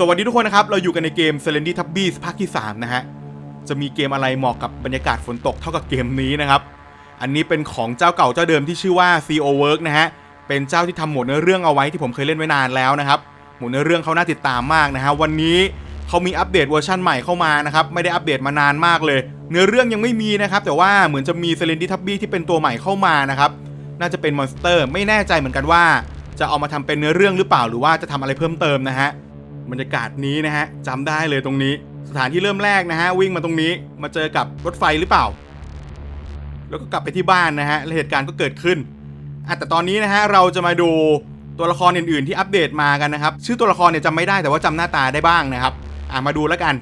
สวัสดีทุกคนนะครับ เราอยู่กันในเกม s e l e n d y t u b b i e s ภาคที่ 3 นะฮะ จะมีเกมอะไรเหมาะกับบรรยากาศฝนตกเท่ากับเกมนี้นะครับ อันนี้เป็นของเจ้าเก่าเจ้าเดิมที่ชื่อว่า CO Work นะฮะ เป็นเจ้าที่ทำหมดเนื้อเรื่องเอาไว้ที่ผมเคยเล่นไว้นานแล้วนะครับ หมดเนื้อเรื่องเขาน่าติดตามมากนะฮะ วันนี้เขามีอัปเดตเวอร์ชันใหม่เข้ามานะครับ ไม่ได้อัปเดตมานานมากเลย เนื้อเรื่องยังไม่มีนะครับ แต่ว่าเหมือนจะมี s e l e n d y t u b b i e ที่เป็นตัวใหม่เข้ามานะครับ น่าจะเป็นมอนสเตอร์ ไม่แน่ใจเหมือนกันว่า จะเอามาทำเป็นเนื้อเรื่องหรือเปล่า หรือว่าจะทำอะไรเพิ่มเติมนะฮะ บรรยากาศนี้นะฮะจำได้เลยตรงนี้ สถานที่เริ่มแรกนะฮะวิ่งมาตรงนี้มาเจอกับรถไฟหรือเปล่า แล้วก็กลับไปที่บ้านนะฮะและเหตุการณ์ก็เกิดขึ้นอะแต่ตอนนี้นะฮะเราจะมาดูตัวละครอื่นๆที่อัปเดตมากันนะครับ ชื่อตัวละครเนี่ยจำไม่ได้แต่ว่าจำหน้าตาได้บ้างนะครับอะมาดูแล้วกัน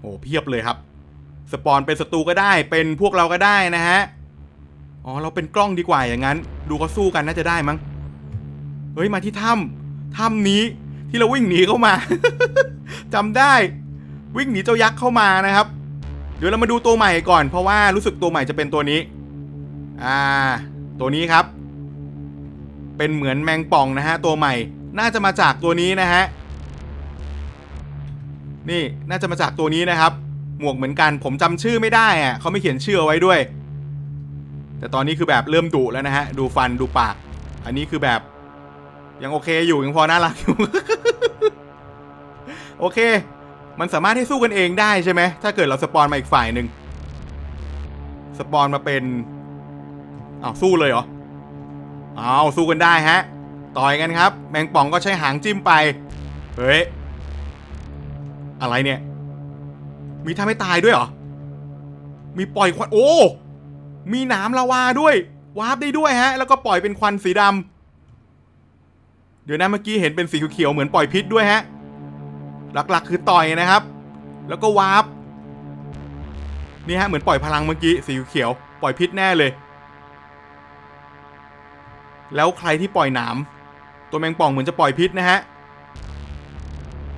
โอ้เพียบเลยครับ สปอนเป็นศัตรูก็ได้เป็นพวกเราก็ได้นะฮะอ๋อเราเป็นกล้องดีกว่าอย่างนั้น ดูเขาสู้กันน่าจะได้มั้งเฮ้ยมาที่ถ้ำถ้ำนี้ ที่เราวิ่งหนีเข้ามาจำได้วิ่งหนีเจ้ายักษ์เข้ามานะครับ เดี๋ยวเรามาดูตัวใหม่ก่อน เพราะว่ารู้สึกตัวใหม่จะเป็นตัวนี้ อ่า ตัวนี้ครับ เป็นเหมือนแมงป่องนะฮะตัวใหม่ น่าจะมาจากตัวนี้นะฮะนี่น่าจะมาจากตัวนี้นะครับ หมวกเหมือนกัน ผมจำชื่อไม่ได้อะเขาไม่เขียนชื่อเอาไว้ด้วย แต่ตอนนี้คือแบบเริ่มดุแล้วนะฮะ ดูฟันดูปาก อันนี้คือแบบ ยังโอเคอยู่ยังพอน่ารักอยู่ โอเค มันสามารถให้สู้กันเองได้ใช่ไหม ถ้าเกิดเราสปอนมาอีกฝ่ายหนึ่งสปอนมาเป็นอ้าวสู้เลยเหรออ้าวสู้กันได้ฮะ ต่อยกันครับ แมงป่องก็ใช้หางจิ้มไป เฮ้ย อะไรเนี่ย มีทำให้ตายด้วยเหรอ มีปล่อยควัน โอ้ มีหนามลาวาด้วย วาร์ปได้ด้วยฮะ แล้วก็ปล่อยเป็นควันสีดำ เดี๋ยวนะเมื่อกี้เห็นเป็นสีเขียวเหมือนปล่อยพิษด้วยฮะ หลักๆ คือต่อยนะครับ แล้วก็วาร์ปนี่ฮะเหมือนปล่อยพลังเมื่อกี้สีเขียว ปล่อยพิษแน่เลย แล้วใครที่ปล่อยหนาม ตัวแมงป่องเหมือนจะปล่อยพิษนะฮะ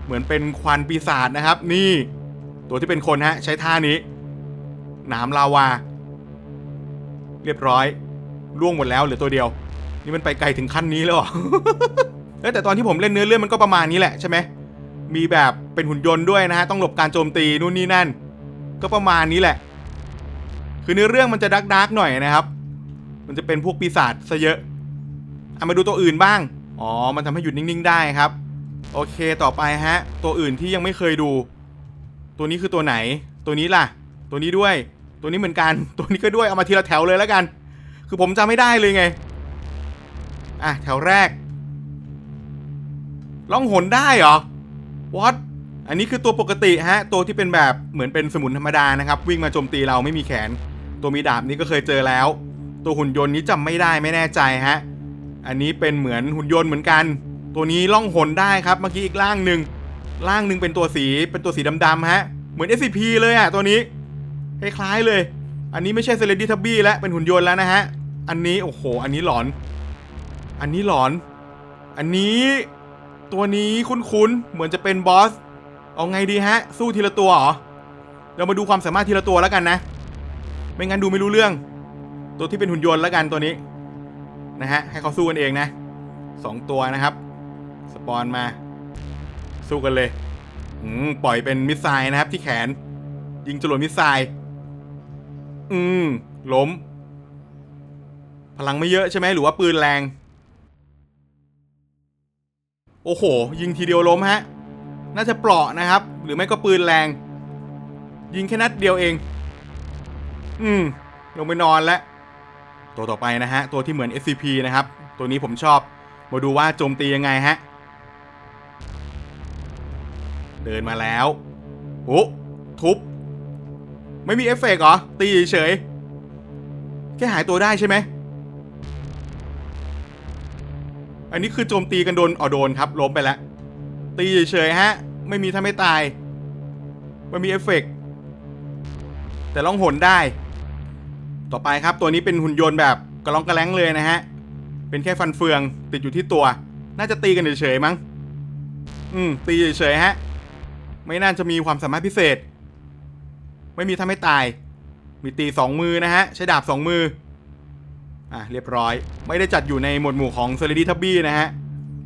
เหมือนเป็นควันปีศาจนะครับ นี่ ตัวที่เป็นคนฮะ ใช้ท่านี้ หนามลาวา เรียบร้อยล่วงหมดแล้วเหลือตัวเดียว นี่มันไปไกลถึงขั้นนี้แล้วหรอ เอ้แต่ตอนที่ผมเล่นเนื้อเรื่องมันก็ประมาณนี้แหละใช่ไหมมีแบบเป็นหุ่นยนต์ด้วยนะฮะต้องหลบการโจมตีนู่นนี่นั่น ก็ประมาณนี้แหละ คือเนื้อเรื่องมันจะดักดักหน่อยนะครับ มันจะเป็นพวกปีศาจซะเยอะเอามาดูตัวอื่นบ้างอ๋อมันทำให้หยุดนิ่งๆได้ครับ โอเคต่อไปฮะ ตัวอื่นที่ยังไม่เคยดู ตัวนี้คือตัวไหน ตัวนี้ล่ะ ตัวนี้ด้วย ตัวนี้เหมือนกัน ตัวนี้ก็ด้วยเอามาทีละแถวเลยแล้วกัน คือผมจำไม่ได้เลยไงอะแถวแรก ล่องหนได้เหรอ what อันนี้คือตัวปกติฮะ ตัวที่เป็นแบบเหมือนเป็นสมุนธรรมดานะครับ วิ่งมาโจมตีเราไม่มีแขน ตัวมีดาบนี้ก็เคยเจอแล้ว ตัวหุ่นยนต์นี้จำไม่ได้ไม่แน่ใจฮะ อันนี้เป็นเหมือนหุ่นยนต์เหมือนกัน ตัวนี้ล่องหนได้ครับ เมื่อกี้อีกร่างหนึ่งร่างหนึ่งเป็นตัวสีเป็นตัวสีดำๆฮะ เหมือน SCP เลยอะตัวนี้คล้ายๆเลย อันนี้ไม่ใช่เซเลดี้ทับบี้แล้วเป็นหุ่นยนต์แล้วนะฮะ อันนี้โอ้โห อันนี้หลอน อันนี้หลอน อันนี้ ตัวนี้คุ้นๆ เหมือนจะเป็นบอส เอาไงดีฮะ สู้ทีละตัวเหรอ เรามาดูความสามารถทีละตัวแล้วกันนะ ไม่งั้นดูไม่รู้เรื่อง ตัวที่เป็นหุ่นยนต์แล้วกันตัวนี้ นะฮะ ให้เขาสู้กันเองนะสองตัวนะครับ สปอนมา สู้กันเลยอืมปล่อยเป็นมิสไซล์นะครับ ที่แขน ยิงจรวดมิสไซล์ อืมล้ม พลังไม่เยอะใช่ไหมหรือว่าปืนแรง โอ้โห ยิงทีเดียวล้มฮะ น่าจะเปราะนะครับ หรือไม่ก็ปืนแรง ยิงแค่นัดเดียวเอง อืม ลงไปนอนแล้ว ตัวต่อไปนะฮะ ตัวที่เหมือน SCP นะครับ ตัวนี้ผมชอบ มาดูว่าโจมตียังไงฮะ เดินมาแล้ว โอ้ทุบ ไม่มีเอฟเฟกต์เหรอ ตีเฉย แค่หายตัวได้ใช่ไหม อันนี้คือโจมตีกันโดนอ๋อโดนครับล้มไปแล้ว ตีเฉยๆฮะ ไม่มีทำให้ตายไม่มีเอฟเฟกต์แต่ล่องหนได้ ต่อไปครับตัวนี้เป็นหุ่นยนต์แบบกระล่องกระแล้งเลยนะฮะ เป็นแค่ฟันเฟืองติดอยู่ที่ตัว น่าจะตีกันเฉยๆมั้ง อืม ตีเฉยๆฮะ ไม่น่าจะมีความสามารถพิเศษ ไม่มีทำให้ตาย มีตีสองมือนะฮะ ใช้ดาบสองมือ อะเรียบร้อย ไม่ได้จัดอยู่ในหมวดหมู่ของ s e l e d y t u b b y นะฮะ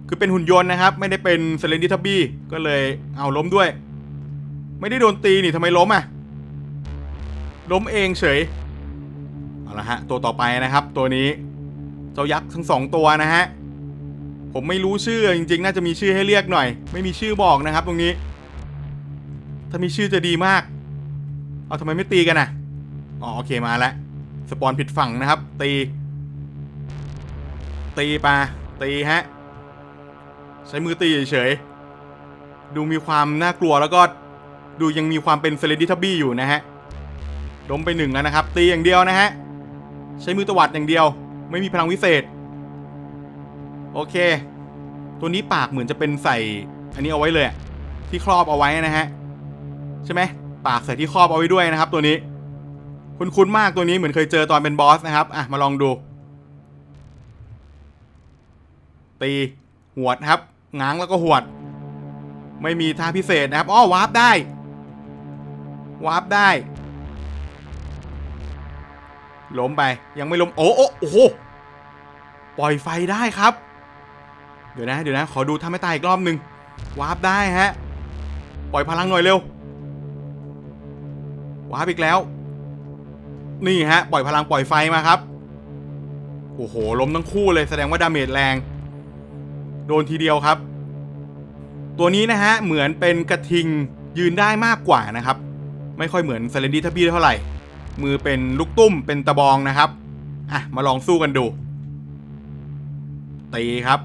คือเป็นหุ่นยนต์นะครับ ไม่ได้เป็นเซเลนดิทับบี้ก็เลยเอาล้มด้วย ไม่ได้โดนตีนี่ทำไมล้มอะ ล้มเองเฉย เอาละฮะ ตัวต่อไปนะครับ ตัวนี้ เจ้ายักษ์ทั้งสองตัวนะฮะ ผมไม่รู้ชื่อจริงๆ น่าจะมีชื่อให้เรียกหน่อย ไม่มีชื่อบอกนะครับ ตรงนี้ ถ้ามีชื่อจะดีมาก เอาทำไมไม่ตีกันอะ อ๋อโอเคมาแล้ว สปอนผิดฝั่งนะครับ ตี ตีปาตีฮะ ใช้มือตีเฉยๆดูมีความน่ากลัวแล้วก็ดูยังมีความเป็นเซเลดิทับบี้อยู่นะฮะล้มไปหนึ่งแล้วนะครับ ตีอย่างเดียวนะฮะ ใช้มือตวัดอย่างเดียว ไม่มีพลังวิเศษ โอเค ตัวนี้ปากเหมือนจะเป็นใส่ อันนี้เอาไว้เลยที่ครอบเอาไว้นะฮะ ใช่ไหมปากใส่ที่ครอบเอาไว้ด้วยนะครับ ตัวนี้ คุ้นๆมากตัวนี้เหมือนเคยเจอตอนเป็นบอสนะครับ อะมาลองดู ตีหวดครับง้างแล้วก็หวด ไม่มีท่าพิเศษนะครับอ๋อวาร์ปได้ วาร์ปได้ ล้มไป ยังไม่ล้ม โอ้โอ้โอ้โห ปล่อยไฟได้ครับ เดี๋ยวนะ เดี๋ยวนะ ขอดูท่าไม่ตายอีกรอบหนึ่งวาร์ปได้ฮะ ปล่อยพลังหน่อยเร็ว วาร์ปอีกแล้ว นี่ฮะ ปล่อยพลังปล่อยไฟมาครับ โอ้โห ล้มทั้งคู่เลย แสดงว่าดาเมจแรง โดนทีเดียวครับ ตัวนี้นะฮะเหมือนเป็นกระทิงยืนได้มากกว่านะครับ ไม่ค่อยเหมือนเซเลนดี้ทับบี้เท่าไหร่ มือเป็นลูกตุ้มเป็นตะบองนะครับ อะ มาลองสู้กันดู ตีครับ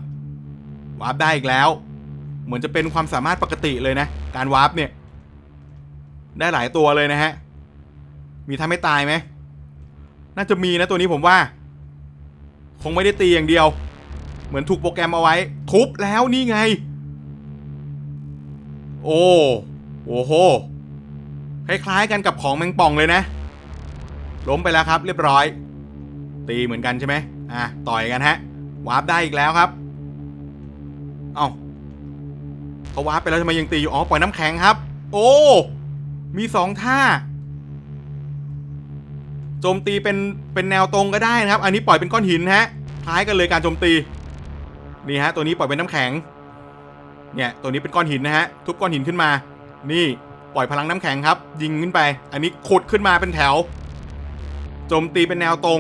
วาร์ปได้อีกแล้ว เหมือนจะเป็นความสามารถปกติเลยนะ การวาร์ปเนี่ย ได้หลายตัวเลยนะฮะ มีท่าไม่ตายไหม น่าจะมีนะตัวนี้ผมว่า คงไม่ได้ตีอย่างเดียว เหมือนถูกโปรแกรมเอาไว้ ทุบแล้วนี่ไง โอ้โอ้โหคล้ายๆกันกับของแมงป่องเลยนะ ล้มไปแล้วครับ เรียบร้อย ตีเหมือนกันใช่ไหมอะต่อยกันฮะวาร์ปได้อีกแล้วครับ เอ้าเขาวาร์ปไปแล้วทำไมยังตีอยู่อ๋อปล่อยน้ำแข็งครับ โอ้มีสองท่าโจมตีเป็นเป็นแนวตรงก็ได้นะครับ อันนี้ปล่อยเป็นก้อนหินฮะคล้ายกันเลยการโจมตี นี่ฮะตัวนี้ปล่อยเป็นน้ำแข็ง เนี่ยตัวนี้เป็นก้อนหินนะฮะทุบก้อนหินขึ้นมา นี่ปล่อยพลังน้ำแข็งครับ ยิงขึ้นไป อันนี้ขุดขึ้นมาเป็นแถวโจมตีเป็นแนวตรง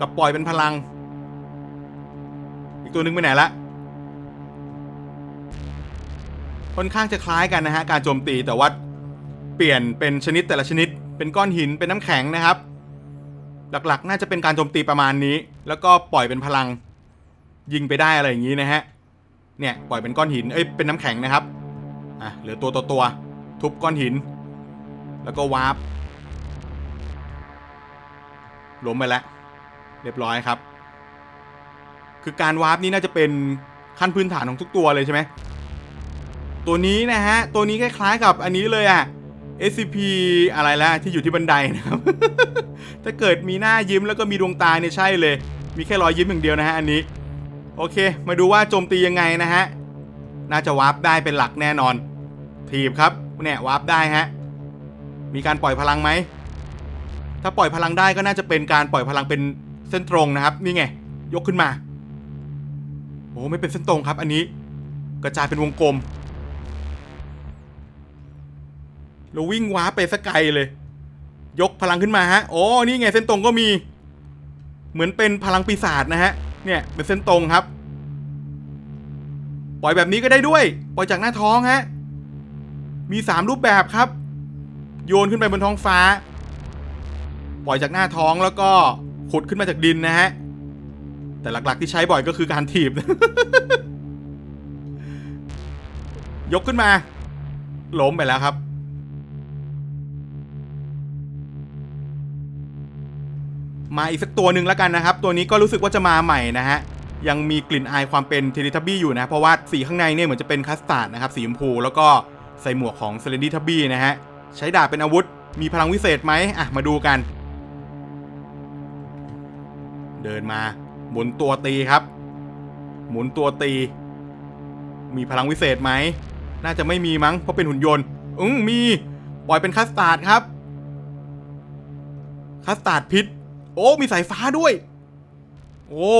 กับปล่อยเป็นพลัง อีกตัวหนึงไปไหนละค่อนข้างจะคล้ายกันนะฮะการโจมตีแต่ว่าเปลี่ยนเป็นชนิดแต่ละชนิด เป็นก้อนหินเป็นน้ำแข็งนะครับ หลักๆ น่าจะเป็นการโจมตีประมาณนี้ แล้วก็ปล่อยเป็นพลัง ยิงไปได้อะไรอย่างนี้นะฮะ เนี่ยปล่อยเป็นก้อนหิน เอ้ยเป็นน้ำแข็งนะครับ อะเหลือตัวต่อตัวทุบก้อนหิน แล้วก็วาร์ปล้มไปแล้ว เรียบร้อยครับ คือการวาร์ปนี่น่าจะเป็นขั้นพื้นฐานของทุกตัวเลยใช่ไหม ตัวนี้นะฮะ ตัวนี้คล้ายๆกับอันนี้เลยอะ SCP อะไรแล้วที่อยู่ที่บันไดนะครับ ถ้าเกิดมีหน้ายิ้มแล้วก็มีดวงตาเนี่ยใช่เลย มีแค่รอยยิ้มอย่างเดียวนะฮะอันนี้ โอเค มาดูว่าโจมตียังไงนะฮะ น่าจะวาร์ปได้เป็นหลักแน่นอนทีบครับ เนี่ยวาร์ปได้ฮะ มีการปล่อยพลังไหม ถ้าปล่อยพลังได้ก็น่าจะเป็นการปล่อยพลังเป็นเส้นตรงนะครับ นี่ไง ยกขึ้นมา โอ้ไม่เป็นเส้นตรงครับ อันนี้ กระจายเป็นวงกลม เราวิ่งวาร์ปไปสกไกลเลย ยกพลังขึ้นมาฮะ โอ้นี่ไงเส้นตรงก็มี เหมือนเป็นพลังปีศาจนะฮะ เนี่ยเป็นเส้นตรงครับ ปล่อยแบบนี้ก็ได้ด้วย ปล่อยจากหน้าท้องฮะ มีสามรูปแบบครับ โยนขึ้นไปบนท้องฟ้า ปล่อยจากหน้าท้องแล้วก็ขุดขึ้นมาจากดินนะฮะ แต่หลักๆที่ใช้บ่อยก็คือการถีบ ยกขึ้นมา ล้มไปแล้วครับ มาอีกสักตัวหนึ่งแล้วกันนะครับ ตัวนี้ก็รู้สึกว่าจะมาใหม่นะฮะ ยังมีกลิ่นอายความเป็นเทเลทับบี้อยู่นะ เพราะว่าสีข้างในเนี่ยเหมือนจะเป็นคัสตาร์ดนะครับสีชมพู แล้วก็ใส่หมวกของเซเลนดี้ทับบี้นะฮะ ใช้ดาบเป็นอาวุธ มีพลังวิเศษไหมอะ มาดูกัน เดินมาหมุนตัวตีครับ หมุนตัวตี มีพลังวิเศษไหม น่าจะไม่มีมั้ง เพราะเป็นหุ่นยนต์อืมมี ปล่อยเป็นคัสตาร์ดครับ คัสตาร์ดพิษ โอ้ มีสายฟ้าด้วย โอ้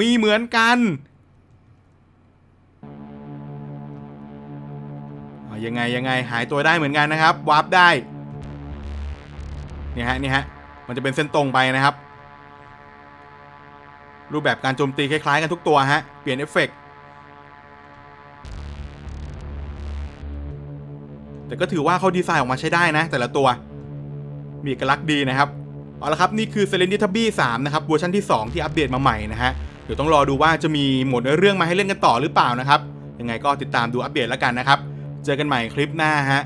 มีเหมือนกันยังไงยังไงหายตัวได้เหมือนกันนะครับ วาร์ปได้ นี่ฮะนี่ฮะ มันจะเป็นเส้นตรงไปนะครับ รูปแบบการโจมตีคล้ายๆกันทุกตัวฮะ เปลี่ยนเอฟเฟกแต่ก็ถือว่าเขาดีไซน์ออกมาใช้ได้นะ แต่ละตัว มีเอกลักษณ์ดีนะครับ เอาละครับนี่คือ s e l e n d i t a b y 3นะครับเวอร์ชันที่ 2 ที่อัปเดตมาใหม่นะฮะเดี๋ยวต้องรอดูว่าจะมีหมดเนื้อเรื่องมาให้เล่นกันต่อหรือเปล่านะครับยังไงก็ติดตามดูอัปเดตแล้วกันนะครับ เจอกันใหม่คลิปหน้าฮะ